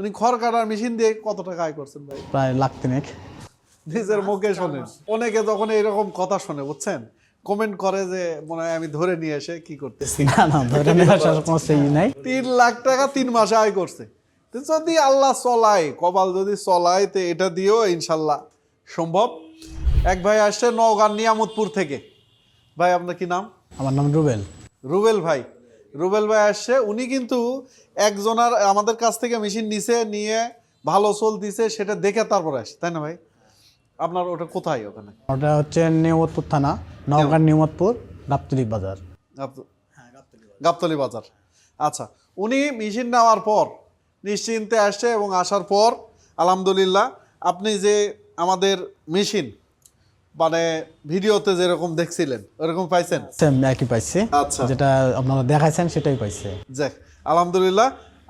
উনি খড় কাটার মেশিন দিয়ে কত টাকা আয় করছেন ভাই? প্রায় লাখ তিনেক। নিজের মুখে শোনেন। অনেকে যখন এরকম কথা শোনে বুঝছেন? কমেন্ট করে যে মনে হয় আমি ধরে নিয়ে এসে কি করতেছি। না না ধরে নেওয়ার কোনো সেই নাই। তিন লাখ টাকা তিন মাসে আয় করছে। যদি আল্লাহ চলায় কপাল যদি চলায় তো এটা দিয়েও ইনশাল্লাহ সম্ভব। এক ভাই আসছে নওগাঁ নিয়ামতপুর থেকে। ভাই আপনার কি নাম? আমার নাম রুবেল। রুবেল ভাই রুবেল ভাই আসছে উনি কিন্তু একজনার আমাদের কাছ থেকে মেশিন নিছে নিয়ে ভালো চলতিছে সেটা দেখে তারপরে আসে তাই না ভাই? আপনার ওটা কোথায় ওখানে? ওটা হচ্ছে নিয়মতপুর থানা নওগাঁ নিয়মতপুর গাবতলি বাজার। গাবত- গাবতলী বাজার। আচ্ছা উনি মেশিন নেওয়ার পর নিশ্চিন্তে আসছে এবং আসার পর আলহামদুলিল্লাহ আপনি যে আমাদের মেশিন মানে ভিডিওতে যেরকম দেখছিলেন ওরকম পাইছেন? সেম একই পাইছে। আচ্ছা। যেটা আপনারা দেখাইছেন সেটাই পাইছে। যাক আলহামদুলিল্লাহ।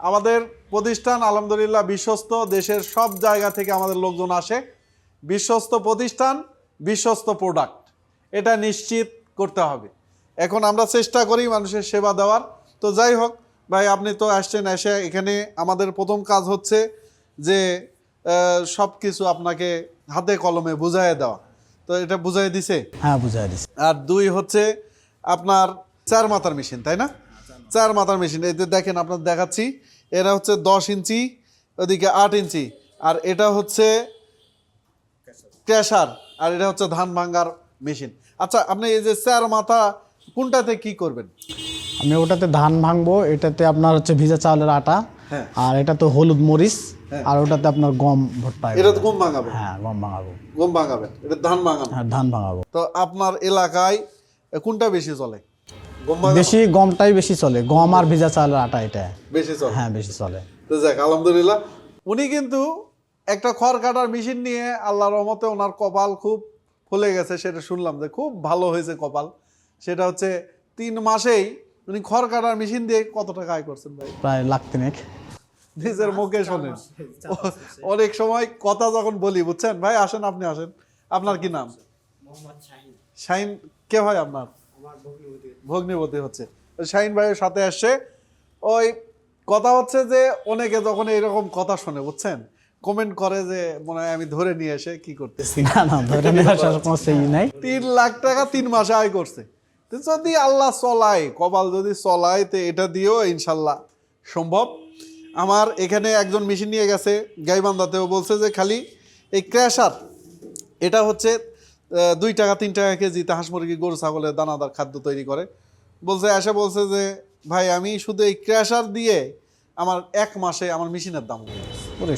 আমাদের প্রতিষ্ঠান আলহামদুলিল্লাহ বিশ্বস্ত দেশের সব জায়গা থেকে আমাদের লোকজন আসে। বিশ্বস্ত প্রতিষ্ঠান বিশ্বস্ত প্রোডাক্ট এটা নিশ্চিত করতে হবে। এখন আমরা চেষ্টা করি মানুষের সেবা দেওয়ার। তো যাই হোক ভাই আপনি তো আসছেন এসে এখানে আমাদের প্রথম কাজ হচ্ছে যে সব কিছু আপনাকে হাতে কলমে বুঝাইয়ে দেওয়া। তো এটা বুঝাই দিছে? হ্যাঁ বুঝাই দিছে। আর দুই হচ্ছে আপনার চার মাথার মেশিন তাই না? চার মাথার মেশিন এতে দেখেন আপনার দেখাচ্ছি এরা হচ্ছে দশ ইঞ্চি ওদিকে আট ইঞ্চি আর এটা হচ্ছে ক্যাশার আর এটা হচ্ছে ধান ভাঙ্গার মেশিন। আচ্ছা আপনি এই যে চার মাথা কোনটাতে কি করবেন? আমি ওটাতে ধান ভাঙবো এটাতে আপনার হচ্ছে ভিজা চাউলের আটা। আর এটা তো হলুদ মরিচ আর ওটাতে আপনার গম ভুট্টা এটা তো গম ভাঙাবেন হ্যাঁ গম ভাঙাবো। গম ভাঙাবেন এটা ধান ভাঙাবেন হ্যাঁ ধান ভাঙাবো। তো আপনার এলাকায় কোনটা বেশি চলে? গম বেশি গমটাই বেশি চলে। গম আর ভিজা চাল আটা এটা। বেশি চলে? হ্যাঁ বেশি চলে। তো যাক আলহামদুলিল্লাহ। উনি কিন্তু একটা খড় কাটার মেশিন নিয়ে আল্লাহর রহমতে ওনার কপাল খুব ফুলে গেছে সেটা শুনলাম যে খুব ভালো হয়েছে কপাল। সেটা হচ্ছে তিন মাসেই উনি খড় কাটার মেশিন দিয়ে কত টাকা আয় করছেন ভাই? প্রায় লাখ তিনেক। নিজের মুখে শোনেন। অনেক সময় কথা যখন বলি বুঝছেন? ভাই আসেন আপনি আসেন। আপনার কি নাম? শাইন কে হয় আপনার? ভগ্নিপতি হচ্ছে। শাহিন ভাইয়ের সাথে আসছে। ওই কথা হচ্ছে যে অনেকে যখন এরকম কথা শোনে বুঝছেন? কমেন্ট করে যে মনে হয় আমি ধরে নিয়ে এসে কি করতেছি। না না ধরে নেওয়ার কোনো সেই নাই। তিন লাখ টাকা তিন মাসে আয় করছে। যদি আল্লাহ চলায় কপাল যদি চলায় তো এটা দিয়েও ইনশাল্লাহ সম্ভব। আমার এখানে একজন মেশিন নিয়ে গেছে গাইবান্ধাতেও বলছে যে খালি এই ক্র্যাশার এটা হচ্ছে দুই টাকা তিন টাকা কেজিতে হাঁস মুরগি গরু ছাগলের দানাদার খাদ্য তৈরি করে। বলছে এসে বলছে যে ভাই আমি শুধু এই ক্র্যাশার দিয়ে আমার এক মাসে আমার মেশিনের দাম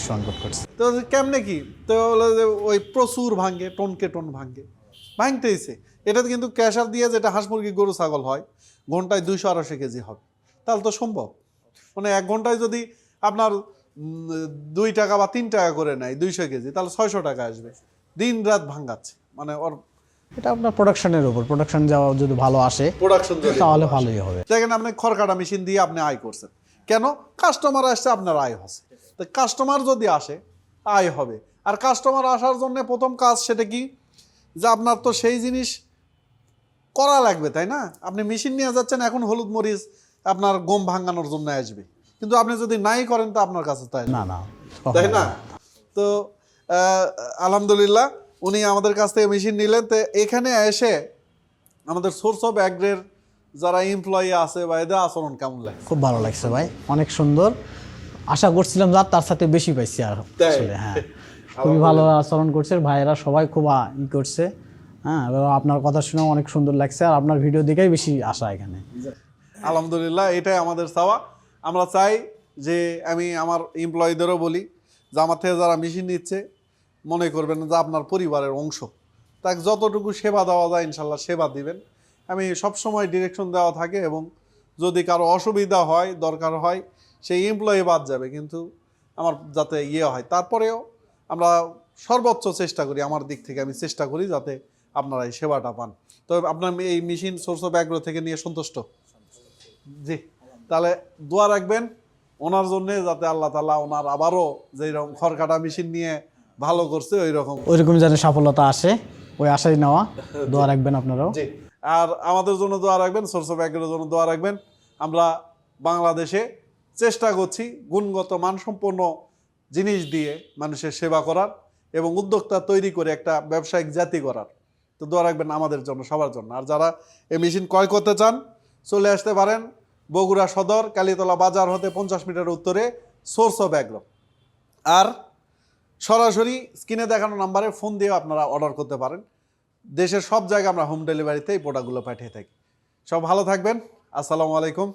সংকট করছে। তো কেমনে কি? তো হলো যে ওই প্রচুর ভাঙ্গে টনকে টন ভাঙ্গে ভাঙতেইছে। এটা কিন্তু ক্যাশার দিয়ে যেটা হাঁস মুরগি গরু ছাগল হয় ঘন্টায় দুইশো আড়াইশো কেজি হবে। তাহলে তো সম্ভব। মানে এক ঘন্টায় যদি আপনার দুই টাকা বা তিন টাকা করে নেয় দুইশো কেজি তাহলে ছয়শো টাকা আসবে। দিন রাত ভাঙ্গাচ্ছে মানে ওর এটা আপনার প্রোডাকশনের উপর প্রোডাকশন যাওয়া যদি ভালো আসে প্রোডাকশন তাহলে ভালোই হবে। দেখেন আপনি খড়কাটা মেশিন দিয়ে আপনি আয় করছেন। কেন? কাস্টমার আসছে আপনার আয় হচ্ছে। তো কাস্টমার যদি আসে আয় হবে। আর কাস্টমার আসার জন্য প্রথম কাজ সেটা কি? যে আপনার তো সেই জিনিস করা লাগবে তাই না? আপনি মেশিন নিয়ে যাচ্ছেন এখন হলুদ মরিচ আপনার গম ভাঙানোর জন্য আসবে। কিন্তু আপনি যদি নাই করেন তো আপনার কাছে তাই না? না তাই না? তো আলহামদুলিল্লাহ উনি আমাদের কাছ থেকে মেশিন নিলেন। তো এখানে এসে আমাদের সোর্স অফ অ্যাগ্রের যারা এমপ্লয়ি আছে বা এদের আচরণ কেমন লাগে খুব ভালো লাগছে ভাই অনেক সুন্দর। আশা করছিলাম যা তার সাথে বেশি পাইছি আর আসলে হ্যাঁ। খুবই ভালো আচরণ করছে ভাইয়েরা সবাই খুব ই করছে হ্যাঁ। আপনার কথা শুনে অনেক সুন্দর লাগছে আর আপনার ভিডিও দেখেই বেশি আশা এখানে। আলহামদুলিল্লাহ এটাই আমাদের চাওয়া। আমরা চাই যে আমি আমার এমপ্লয়ীদেরও বলি যে আমার থেকে যারা মেশিন নিচ্ছে, মনে করবেন যে আপনার পরিবারের অংশ। তাকে যতটুকু সেবা দেওয়া যায়, ইনশাল্লাহ সেবা দিবেন। আমি সবসময় ডিরেকশন দেওয়া থাকে এবং যদি কারও অসুবিধা হয়, দরকার হয়, সেই এমপ্লয়ি বাদ যাবে। কিন্তু আমার যাতে ইয়ে হয়, তারপরেও আমরা সর্বোচ্চ চেষ্টা করি, আমার দিক থেকে আমি চেষ্টা করি যাতে আপনারা এই সেবাটা পান। তো আপনার এই মেশিন সোর্স অফ অ্যাগ্রো থেকে নিয়ে সন্তুষ্ট? জি। তাহলে দোয়া রাখবেন ওনার জন্য যাতে আল্লাহ তালা ওনার আবারও যেরকম খড়কাটা মেশিন নিয়ে ভালো করছে ওই রকম ওইরকম যেন সফলতা আসে ওই আশাই নেওয়া। দোয়া রাখবেন আপনারাও। জি। আর আমাদের জন্য দোয়া রাখবেন সোর্স অফ অ্যাগ্রোর জন্য দোয়া রাখবেন। আমরা বাংলাদেশে চেষ্টা করছি গুণগত মানসম্পন্ন জিনিস দিয়ে মানুষের সেবা করার এবং উদ্যোক্তা তৈরি করে একটা ব্যবসায়িক জাতি করার তো দোয়া রাখবেন আমাদের জন্য সবার জন্য। আর যারা এই মেশিন ক্রয় করতে চান চলে আসতে পারেন। বগুড়া সদর, কালীতলা বাজার হতে পঞ্চাশ মিটার উত্তরে সোর্স অফ অ্যাগ্রো আর সরাসরি স্ক্রিনে দেখানো নাম্বারে ফোন দিয়ে আপনারা অর্ডার করতে পারেন। দেশের সব জায়গায় আমরা হোম ডেলিভারিতে এই প্রোডাক্টগুলো পাঠিয়ে থাকি। সব ভালো থাকবেন। আসসালামু আলাইকুম।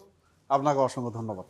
আপনাকে অসংখ্য ধন্যবাদ।